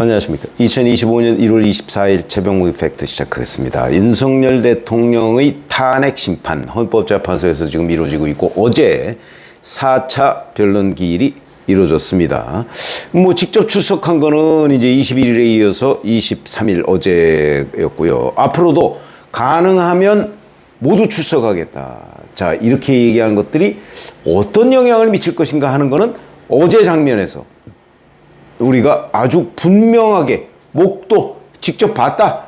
안녕하십니까. 2025년 1월 24일 최병무 팩트 시작하겠습니다. 윤석열 대통령의 탄핵 심판 헌법재판소에서 지금 이루어지고 있고 어제 4차 변론 기일이 이루어졌습니다. 뭐 직접 출석한 거는 이제 21일에 이어서 23일 어제였고요. 앞으로도 가능하면 모두 출석하겠다. 자, 이렇게 얘기한 것들이 어떤 영향을 미칠 것인가 하는 거는 어제 장면에서 우리가 아주 분명하게 목도 직접 봤다.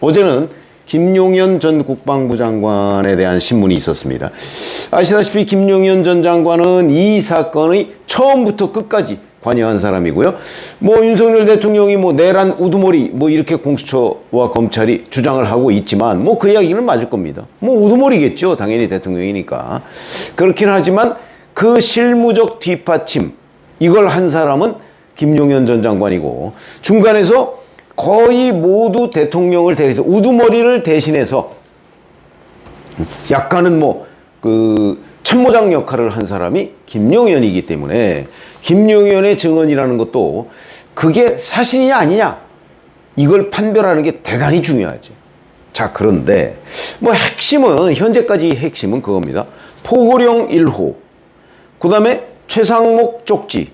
어제는 김용현 전 국방부 장관에 대한 신문이 있었습니다. 아시다시피 김용현 전 장관은 이 사건의 처음부터 끝까지 관여한 사람이고요. 뭐 윤석열 대통령이 뭐 내란 우두머리 뭐 이렇게 공수처와 검찰이 주장을 하고 있지만 뭐 그 이야기는 맞을 겁니다. 뭐 우두머리겠죠. 당연히 대통령이니까. 그렇긴 하지만 그 실무적 뒷받침 이걸 한 사람은 김용현 전 장관이고 중간에서 거의 모두 대통령을 대해서 우두머리를 대신해서 약간은 뭐 그 참모장 역할을 한 사람이 김용현이기 때문에 김용현의 증언이라는 것도 그게 사실이냐 아니냐 이걸 판별하는 게 대단히 중요하죠. 자 그런데 뭐 핵심은 현재까지 핵심은 그겁니다. 포고령 1호 그 다음에 최상목 쪽지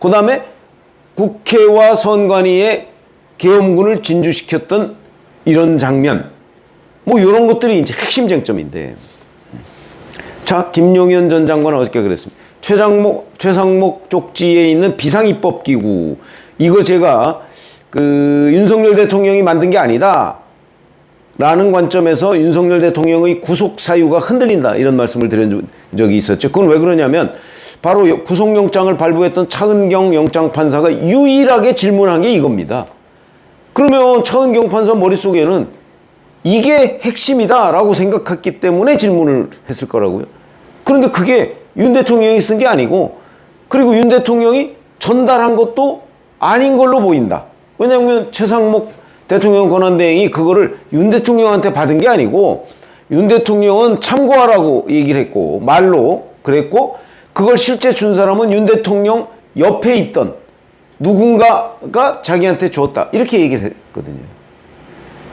그 다음에 국회와 선관위의 계엄군을 진주시켰던 이런 장면 뭐 이런 것들이 이제 핵심 쟁점인데 자 김용현 전 장관은 어저께 그랬습니다. 최상목 최상목 쪽지에 있는 비상입법기구 이거 제가 그 윤석열 대통령이 만든 게 아니다. 라는 관점에서 윤석열 대통령의 구속 사유가 흔들린다 이런 말씀을 드린 적이 있었죠. 그건 왜 그러냐면 바로 구속영장을 발부했던 차은경 영장판사가 유일하게 질문한 게 이겁니다. 그러면 차은경 판사 머릿속에는 이게 핵심이다 라고 생각했기 때문에 질문을 했을 거라고요. 그런데 그게 윤 대통령이 쓴 게 아니고 그리고 윤 대통령이 전달한 것도 아닌 걸로 보인다. 왜냐하면 최상목 대통령 권한대행이 그거를 윤 대통령한테 받은 게 아니고 윤 대통령은 참고하라고 얘기를 했고 말로 그랬고 그걸 실제 준 사람은 윤 대통령 옆에 있던 누군가가 자기한테 줬다. 이렇게 얘기를 했거든요.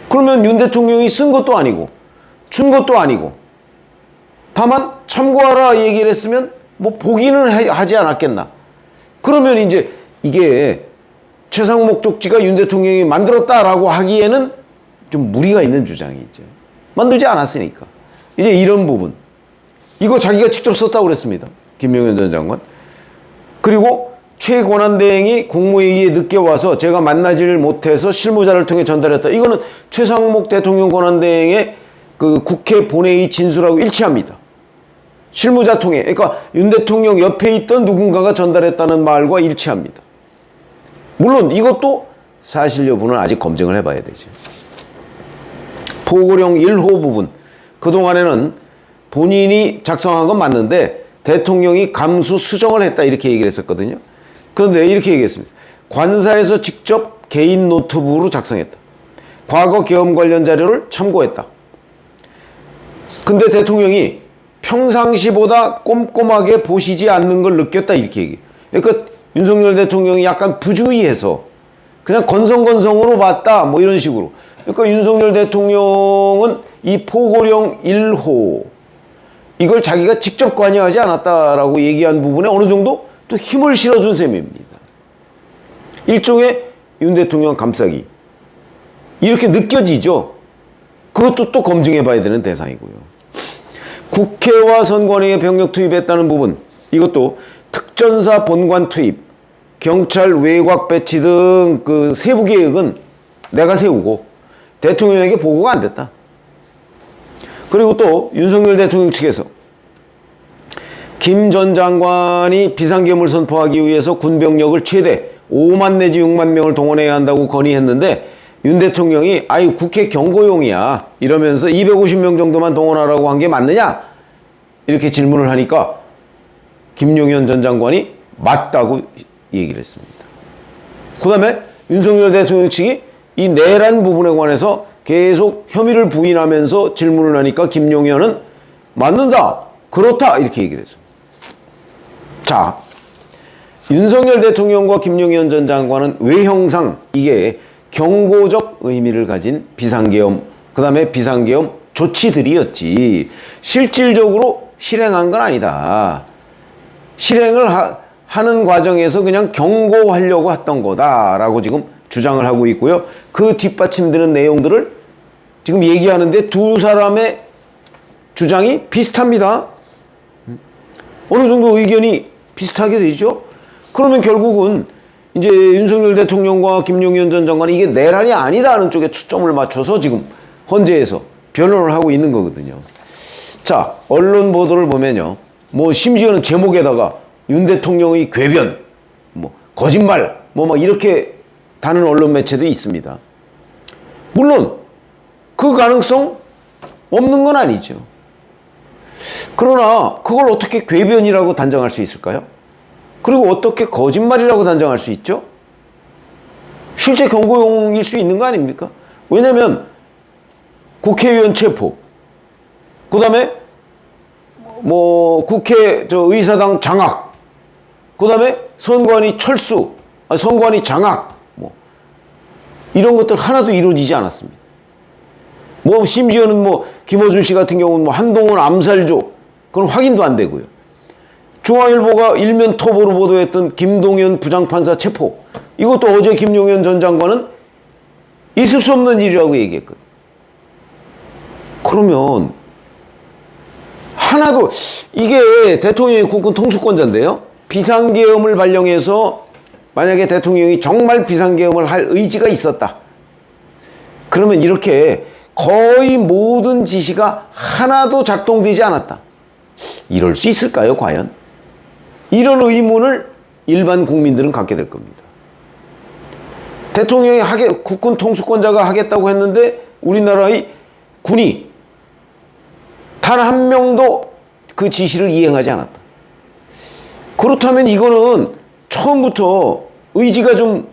그러면 윤 대통령이 쓴 것도 아니고 준 것도 아니고 다만 참고하라 얘기를 했으면 뭐 보기는 하지 않았겠나. 그러면 이제 이게 최상목 쪽지가 윤 대통령이 만들었다라고 하기에는 좀 무리가 있는 주장이죠. 만들지 않았으니까. 이제 이런 부분. 이거 자기가 직접 썼다고 그랬습니다. 김용현 전 장관. 그리고 최권한대행이 국무회의에 늦게 와서 제가 만나지를 못해서 실무자를 통해 전달했다. 이거는 최상목 대통령 권한대행의 그 국회 본회의 진술하고 일치합니다. 실무자 통해. 그러니까 윤 대통령 옆에 있던 누군가가 전달했다는 말과 일치합니다. 물론 이것도 사실 여부는 아직 검증을 해봐야 되죠. 포고령 1호 부분. 그동안에는 본인이 작성한 건 맞는데 대통령이 감수 수정을 했다 이렇게 얘기를 했었거든요. 그런데 이렇게 얘기했습니다. 관사에서 직접 개인 노트북으로 작성했다. 과거 계엄 관련 자료를 참고했다. 근데 대통령이 평상시보다 꼼꼼하게 보시지 않는 걸 느꼈다 이렇게 얘기해. 그러니까 윤석열 대통령이 약간 부주의해서 그냥 건성건성으로 봤다 뭐 이런 식으로. 그러니까 윤석열 대통령은 이 포고령 1호 이걸 자기가 직접 관여하지 않았다라고 얘기한 부분에 어느 정도 또 힘을 실어준 셈입니다. 일종의 윤 대통령 감싸기. 이렇게 느껴지죠. 그것도 또 검증해 봐야 되는 대상이고요. 국회와 선관위에 병력 투입했다는 부분. 이것도 특전사 본관 투입, 경찰 외곽 배치 등 그 세부 계획은 내가 세우고 대통령에게 보고가 안 됐다. 그리고 또 윤석열 대통령 측에서 김 전 장관이 비상계엄을 선포하기 위해서 군병력을 최대 5만 내지 6만 명을 동원해야 한다고 건의했는데 윤 대통령이 아유 국회 경고용이야 이러면서 250명 정도만 동원하라고 한 게 맞느냐 이렇게 질문을 하니까 김용현 전 장관이 맞다고 얘기를 했습니다. 그 다음에 윤석열 대통령 측이 이 내란 부분에 관해서 계속 혐의를 부인하면서 질문을 하니까 김용현은 맞는다, 그렇다 이렇게 얘기를 했습니다. 자, 윤석열 대통령과 김용현 전 장관은 외형상 이게 경고적 의미를 가진 비상계엄, 그 다음에 비상계엄 조치들이었지. 실질적으로 실행한 건 아니다. 실행을 하, 하는 과정에서 그냥 경고하려고 했던 거다라고 지금 주장을 하고 있고요. 그 뒷받침되는 내용들을 지금 얘기하는데 두 사람의 주장이 비슷합니다. 어느 정도 의견이 비슷하게 되죠. 그러면 결국은 이제 윤석열 대통령과 김용현 전 장관이 이게 내란이 아니다는 쪽에 초점을 맞춰서 지금 헌재에서 변론을 하고 있는 거거든요. 자, 언론 보도를 보면요. 뭐 심지어는 제목에다가 윤 대통령의 궤변, 뭐 거짓말, 뭐 막 이렇게 다는 언론 매체도 있습니다. 물론 그 가능성 없는 건 아니죠. 그러나 그걸 어떻게 궤변이라고 단정할 수 있을까요? 그리고 어떻게 거짓말이라고 단정할 수 있죠? 실제 경고용일 수 있는 거 아닙니까? 왜냐면 국회의원 체포, 그 다음에 뭐 국회 저 의사당 장악, 그 다음에 선관위 철수, 아, 선관위 장악, 뭐 이런 것들 하나도 이루어지지 않았습니다. 뭐 심지어는 뭐 김어준 씨 같은 경우는 뭐 한동훈 암살조 그건 확인도 안 되고요. 중앙일보가 일면 톱으로 보도했던 김동연 부장판사 체포 이것도 어제 김용현 전 장관은 있을 수 없는 일이라고 얘기했거든. 그러면 하나도 이게 대통령이 국군 통수권자인데요. 비상계엄을 발령해서 만약에 대통령이 정말 비상계엄을 할 의지가 있었다. 그러면 이렇게 거의 모든 지시가 하나도 작동되지 않았다. 이럴 수 있을까요, 과연? 이런 의문을 일반 국민들은 갖게 될 겁니다. 대통령이 하게, 국군 통수권자가 하겠다고 했는데 우리나라의 군이 단 한 명도 그 지시를 이행하지 않았다. 그렇다면 이거는 처음부터 의지가 좀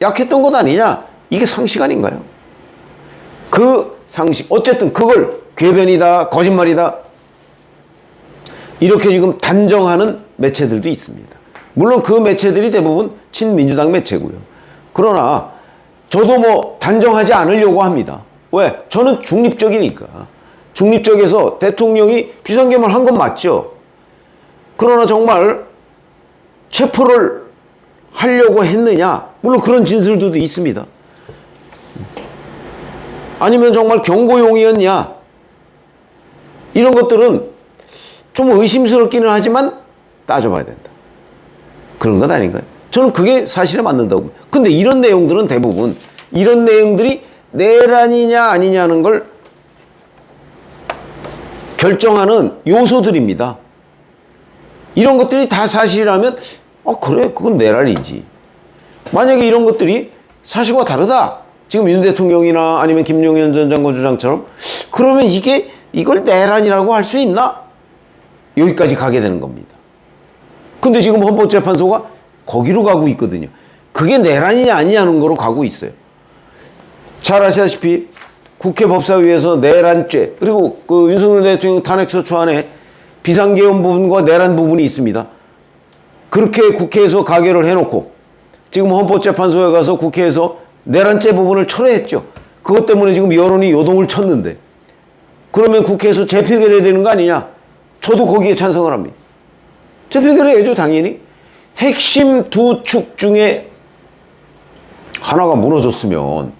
약했던 것 아니냐? 이게 상식 아닌가요? 그 상식, 어쨌든 그걸 궤변이다, 거짓말이다, 이렇게 지금 단정하는 매체들도 있습니다. 물론 그 매체들이 대부분 친민주당 매체고요. 그러나 저도 뭐 단정하지 않으려고 합니다. 왜? 저는 중립적이니까. 중립적에서 대통령이 비상계엄을 한건 맞죠. 그러나 정말 체포를 하려고 했느냐? 물론 그런 진술들도 있습니다. 아니면 정말 경고용이었냐? 이런 것들은 좀 의심스럽기는 하지만 따져봐야 된다. 그런 것 아닌가요? 저는 그게 사실에 맞는다고. 근데 이런 내용들은 대부분 이런 내용들이 내란이냐 아니냐는 걸 결정하는 요소들입니다. 이런 것들이 다 사실이라면 어 그래 그건 내란이지. 만약에 이런 것들이 사실과 다르다. 지금 윤 대통령이나 아니면 김용현 전 장관 주장처럼 그러면 이게 이걸 내란이라고 할 수 있나? 여기까지 가게 되는 겁니다. 근데 지금 헌법재판소가 거기로 가고 있거든요. 그게 내란이냐 아니냐는 거로 가고 있어요. 잘 아시다시피 국회 법사위에서 내란죄 그리고 그 윤석열 대통령 탄핵소추 안에 비상계엄 부분과 내란 부분이 있습니다. 그렇게 국회에서 가결을 해놓고 지금 헌법재판소에 가서 국회에서 내란죄 부분을 철회했죠. 그것 때문에 지금 여론이 요동을 쳤는데 그러면 국회에서 재표결해야 되는 거 아니냐? 저도 거기에 찬성을 합니다. 재표결해야죠, 당연히. 핵심 두 축 중에 하나가 무너졌으면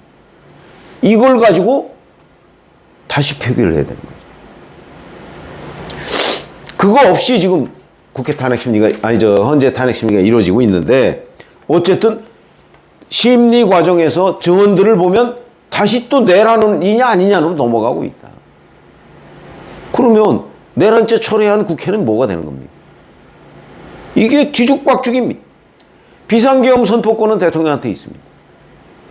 이걸 가지고 다시 표결을 해야 되는 거죠. 그거 없이 지금 국회 탄핵 심리가 아니 저 헌재 탄핵 심리가 이루어지고 있는데 어쨌든 심리 과정에서 증언들을 보면 다시 또 내란이냐 아니냐로 넘어가고 있다. 그러면 내란죄 철회한 국회는 뭐가 되는 겁니까? 이게 뒤죽박죽입니다. 비상계엄 선포권은 대통령한테 있습니다.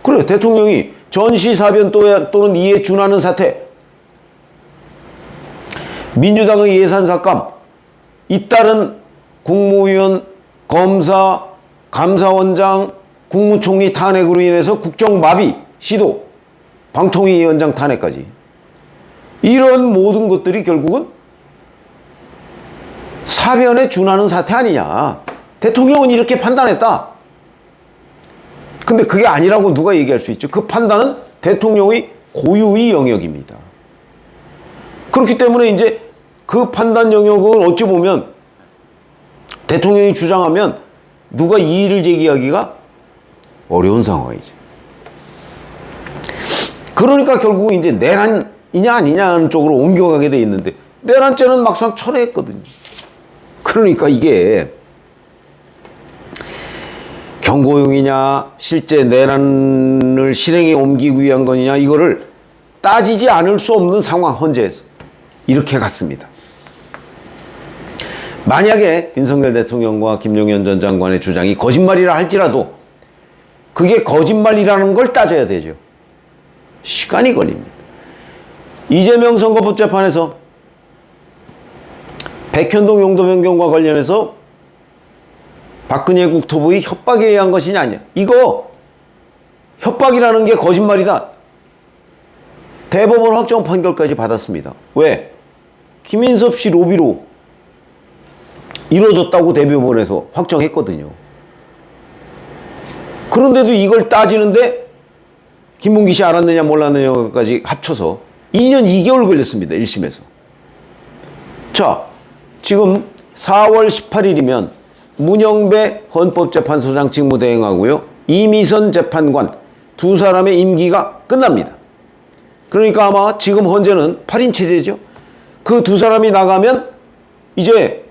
그래 대통령이 전시사변 또는 이에 준하는 사태 민주당의 예산 삭감 잇따른 국무위원 검사 감사원장 국무총리 탄핵으로 인해서 국정마비 시도 방통위원장 탄핵까지 이런 모든 것들이 결국은 사변에 준하는 사태 아니냐. 대통령은 이렇게 판단했다. 근데 그게 아니라고 누가 얘기할 수 있죠? 그 판단은 대통령의 고유의 영역입니다. 그렇기 때문에 이제 그 판단 영역을 어찌 보면 대통령이 주장하면 누가 이의를 제기하기가 어려운 상황이죠. 그러니까 결국 이제 내란이냐 아니냐는 쪽으로 옮겨가게 돼 있는데 내란죄는 막상 철회했거든요. 그러니까 이게 경고용이냐 실제 내란을 실행에 옮기기 위한 거냐 이거를 따지지 않을 수 없는 상황 헌재에서 이렇게 갔습니다. 만약에 윤석열 대통령과 김용현 전 장관의 주장이 거짓말이라 할지라도 그게 거짓말이라는 걸 따져야 되죠. 시간이 걸립니다. 이재명 선거법 재판에서 백현동 용도 변경과 관련해서 박근혜 국토부의 협박에 의한 것이냐 아니야. 이거 협박이라는 게 거짓말이다. 대법원 확정 판결까지 받았습니다. 왜? 김인섭 씨 로비로 이루어졌다고 대법원에서 확정했거든요. 그런데도 이걸 따지는데 김문기 씨 알았느냐 몰랐느냐까지 합쳐서 2년 2개월 걸렸습니다. 1심에서. 자, 지금 4월 18일이면 문영배 헌법재판소장 직무대행하고요. 이미선 재판관 두 사람의 임기가 끝납니다. 그러니까 아마 지금 현재는 8인 체제죠. 그 두 사람이 나가면 이제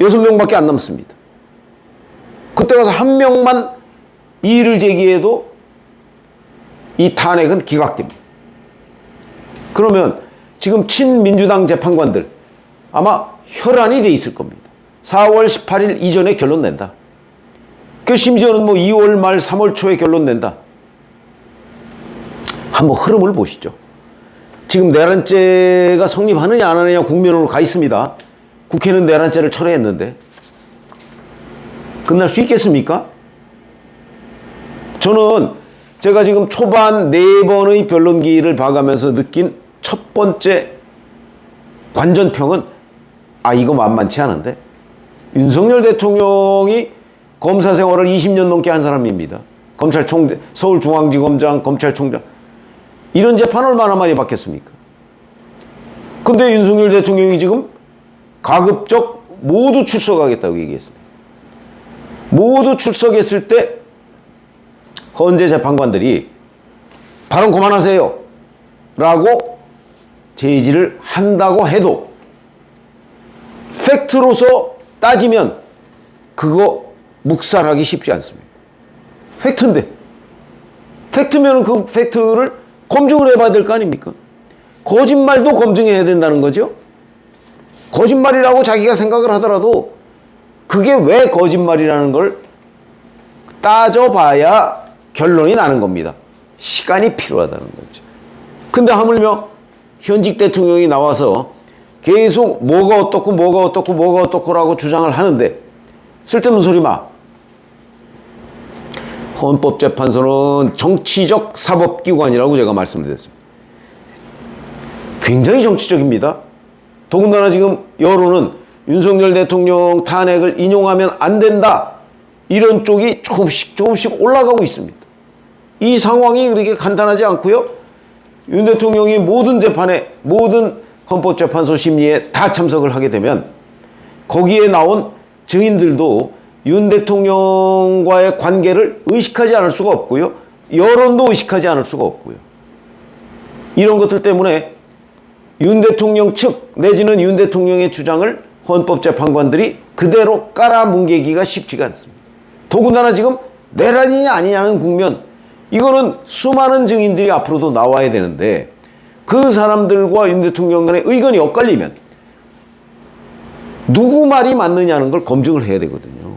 여섯 명밖에 안 남습니다. 그때 가서 한 명만 이의를 제기해도 이 탄핵은 기각됩니다. 그러면 지금 친민주당 재판관들 아마 혈안이 돼 있을 겁니다. 4월 18일 이전에 결론 낸다. 그 심지어는 뭐 2월 말 3월 초에 결론 낸다. 한번 흐름을 보시죠. 지금 내란죄가 성립하느냐 안 하느냐 국면으로 가 있습니다. 국회는 내란죄를 철회했는데 끝날 수 있겠습니까? 저는 제가 지금 초반 네 번의 변론기를 봐가면서 느낀 첫 번째 관전평은 아 이거 만만치 않은데 윤석열 대통령이 검사 생활을 20년 넘게 한 사람입니다. 검찰총 서울중앙지검장 검찰총장 이런 재판 얼마나 많이 받겠습니까? 근데 윤석열 대통령이 지금 가급적 모두 출석하겠다고 얘기했습니다. 모두 출석했을 때 헌재 재판관들이 발언 그만하세요. 라고 제지를 한다고 해도 팩트로서 따지면 그거 묵살하기 쉽지 않습니다. 팩트인데. 팩트면 그 팩트를 검증을 해봐야 될 거 아닙니까? 거짓말도 검증해야 된다는 거죠. 거짓말이라고 자기가 생각을 하더라도 그게 왜 거짓말이라는 걸 따져봐야 결론이 나는 겁니다. 시간이 필요하다는 거죠. 근데 하물며 현직 대통령이 나와서 계속 뭐가 어떻고 뭐가 어떻고 뭐가 어떻고라고 주장을 하는데 쓸데없는 소리 마. 헌법재판소는 정치적 사법기관이라고 제가 말씀드렸습니다. 굉장히 정치적입니다. 더군다나 지금 여론은 윤석열 대통령 탄핵을 인용하면 안 된다. 이런 쪽이 조금씩 조금씩 올라가고 있습니다. 이 상황이 그렇게 간단하지 않고요. 윤 대통령이 모든 재판에 모든 헌법재판소 심리에 다 참석을 하게 되면 거기에 나온 증인들도 윤 대통령과의 관계를 의식하지 않을 수가 없고요. 여론도 의식하지 않을 수가 없고요. 이런 것들 때문에 윤 대통령 측 내지는 윤 대통령의 주장을 헌법재판관들이 그대로 깔아뭉개기가 쉽지가 않습니다. 더군다나 지금 내란이냐 아니냐는 국면 이거는 수많은 증인들이 앞으로도 나와야 되는데 그 사람들과 윤 대통령 간의 의견이 엇갈리면 누구 말이 맞느냐는 걸 검증을 해야 되거든요.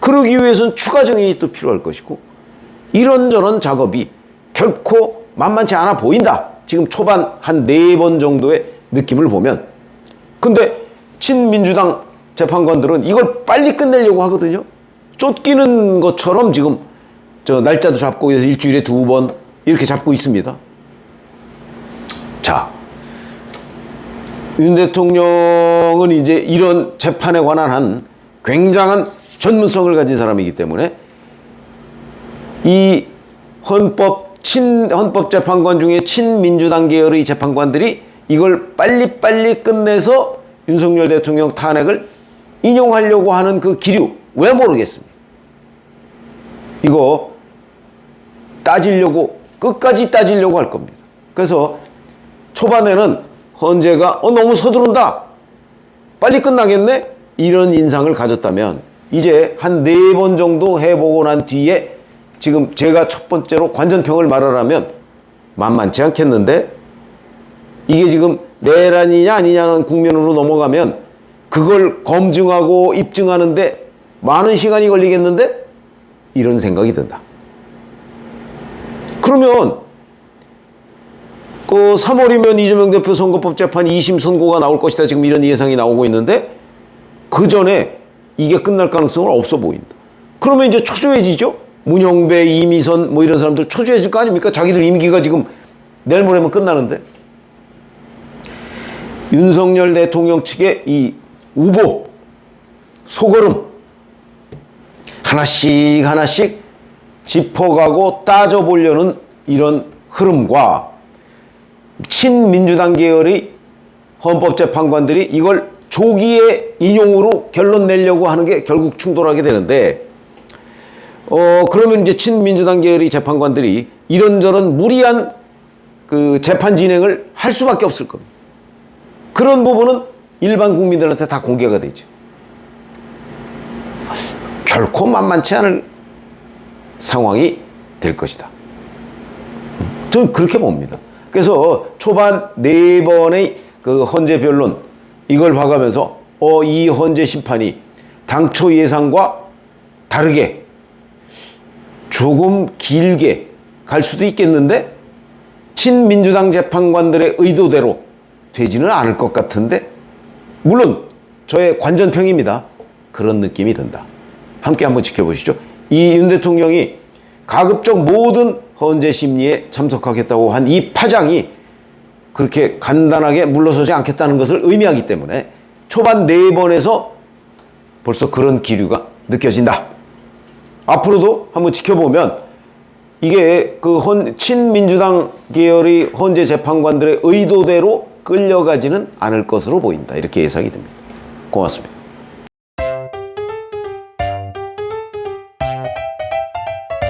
그러기 위해서는 추가 증인이 또 필요할 것이고 이런저런 작업이 결코 만만치 않아 보인다. 지금 초반 한 네 번 정도의 느낌을 보면 근데 친민주당 재판관들은 이걸 빨리 끝내려고 하거든요. 쫓기는 것처럼 지금 저 날짜도 잡고 그래서 일주일에 두 번 이렇게 잡고 있습니다. 자, 윤 대통령은 이제 이런 재판에 관한 한 굉장한 전문성을 가진 사람이기 때문에 이 헌법 친 헌법 재판관 중에 친민주당 계열의 재판관들이 이걸 빨리빨리 끝내서 윤석열 대통령 탄핵을 인용하려고 하는 그 기류 왜 모르겠습니다. 이거 따지려고 끝까지 따지려고 할 겁니다. 그래서 초반에는 헌재가 어 너무 서두른다. 빨리 끝나겠네. 이런 인상을 가졌다면 이제 한 네 번 정도 해보고 난 뒤에 지금 제가 첫 번째로 관전평을 말하라면 만만치 않겠는데 이게 지금 내란이냐 아니냐는 국면으로 넘어가면 그걸 검증하고 입증하는데 많은 시간이 걸리겠는데 이런 생각이 든다. 그러면 그 3월이면 이재명 대표 선거법 재판 2심 선고가 나올 것이다. 지금 이런 예상이 나오고 있는데 그 전에 이게 끝날 가능성은 없어 보인다. 그러면 이제 초조해지죠? 문영배, 이미선 뭐 이런 사람들 초조해질 거 아닙니까? 자기들 임기가 지금 내일 모레면 끝나는데. 윤석열 대통령 측의 이 우보, 소거름 하나씩 하나씩 짚어가고 따져보려는 이런 흐름과 친민주당 계열의 헌법재판관들이 이걸 조기에 인용으로 결론 내려고 하는 게 결국 충돌하게 되는데 어 그러면 이제 친민주당 계열의 재판관들이 이런저런 무리한 그 재판 진행을 할 수밖에 없을 겁니다. 그런 부분은 일반 국민들한테 다 공개가 되죠. 결코 만만치 않을 상황이 될 것이다. 저는 그렇게 봅니다. 그래서 초반 네 번의 그 헌재 변론 이걸 봐가면서 어, 이 헌재 심판이 당초 예상과 다르게 조금 길게 갈 수도 있겠는데 친민주당 재판관들의 의도대로 되지는 않을 것 같은데 물론 저의 관전평입니다. 그런 느낌이 든다. 함께 한번 지켜보시죠. 이 윤 대통령이 가급적 모든 헌재 심리에 참석하겠다고 한 이 파장이 그렇게 간단하게 물러서지 않겠다는 것을 의미하기 때문에 초반 네 번에서 벌써 그런 기류가 느껴진다. 앞으로도 한번 지켜보면 이게 그 헌, 친민주당 계열의 헌재 재판관들의 의도대로 끌려가지는 않을 것으로 보인다. 이렇게 예상이 됩니다. 고맙습니다.